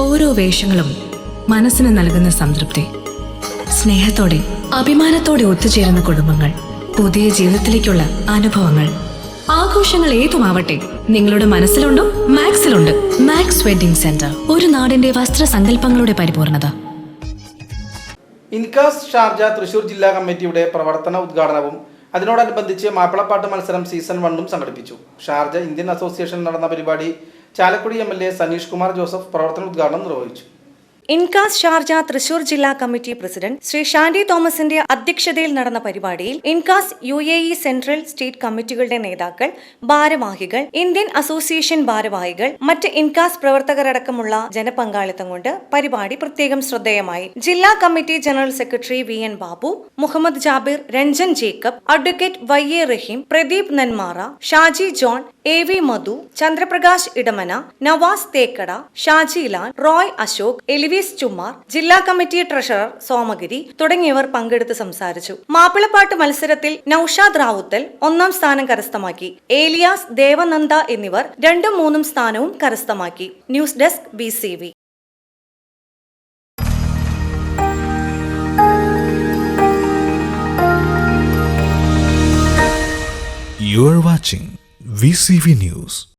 ഓരോ വേഷങ്ങളും മനസ്സിന് നൽകുന്ന സംതൃപ്തി. സ്നേഹത്തോടെ അഭിമാനത്തോടെ ഒത്തുചേരുന്ന കുടുംബങ്ങൾ പുതിയ ജീവിതത്തിലേക്കുള്ള അനുഭവങ്ങൾ. ആഘോഷങ്ങൾ ഏതുമാവട്ടെ നിങ്ങളുടെ മനസ്സിലുണ്ടോ മാക്സിലുണ്ട്. മാക്സ് വെഡിംഗ് സെന്റർ ഒരു നാടിന്റെ വസ്ത്രസങ്കല്പങ്ങളുടെ പരിപൂർണത. ഇൻകാസ് ഷാർജ തൃശൂർ ജില്ലാ കമ്മിറ്റിയുടെ പ്രവർത്തന ഉദ്ഘാടനവും അതിനോടനുബന്ധിച്ച് മാപ്പിളപ്പാട്ട് മത്സരം സീസൺ വണ്ണും സംഘടിപ്പിച്ചു. ഷാർജ ഇന്ത്യൻ അസോസിയേഷൻ നടന്ന പരിപാടി Chalakudy M L A Saneesh Kumar Joseph പ്രവർത്തന ഉദ്ഘാടനം നിർവഹിച്ചു ഇൻകാസ് ഷാർജ തൃശൂർ ജില്ലാ കമ്മിറ്റി പ്രസിഡന്റ് ശ്രീ ഷാൻഡി തോമസിന്റെ അധ്യക്ഷതയിൽ നടന്ന പരിപാടിയിൽ INCAS U A E central state കമ്മിറ്റികളുടെ നേതാക്കൾ ഭാരവാഹികൾ ഇന്ത്യൻ അസോസിയേഷൻ ഭാരവാഹികൾ മറ്റ് ഇൻകാസ് പ്രവർത്തകരടക്കമുള്ള ജനപങ്കാളിത്തം കൊണ്ട് പരിപാടി പ്രത്യേകം ശ്രദ്ധേയമായി. ജില്ലാ committee general secretary V N Babu Muhammad Jabir Ranjan Jacob advocate Y A Raheem Pradeep Nenmara Shaji John A V Madhu Chandraprakash Edamana Navas Thekkada Shaji Shajilal Roy Ashok Elivees Chummar ജില്ലാ committee treasurer സോമഗിരി തുടങ്ങിയവർ പങ്കെടുത്ത് സംസാരിച്ചു. മാപ്പിളപ്പാട്ട് മത്സരത്തിൽ നൌഷാദ് റാവുത്തൽ ഒന്നാം സ്ഥാനം കരസ്ഥമാക്കി. ഏലിയാസ് ദേവനന്ദ എന്നിവർ രണ്ടും മൂന്നും സ്ഥാനവും കരസ്ഥമാക്കി. News desk B You are watching VCV News.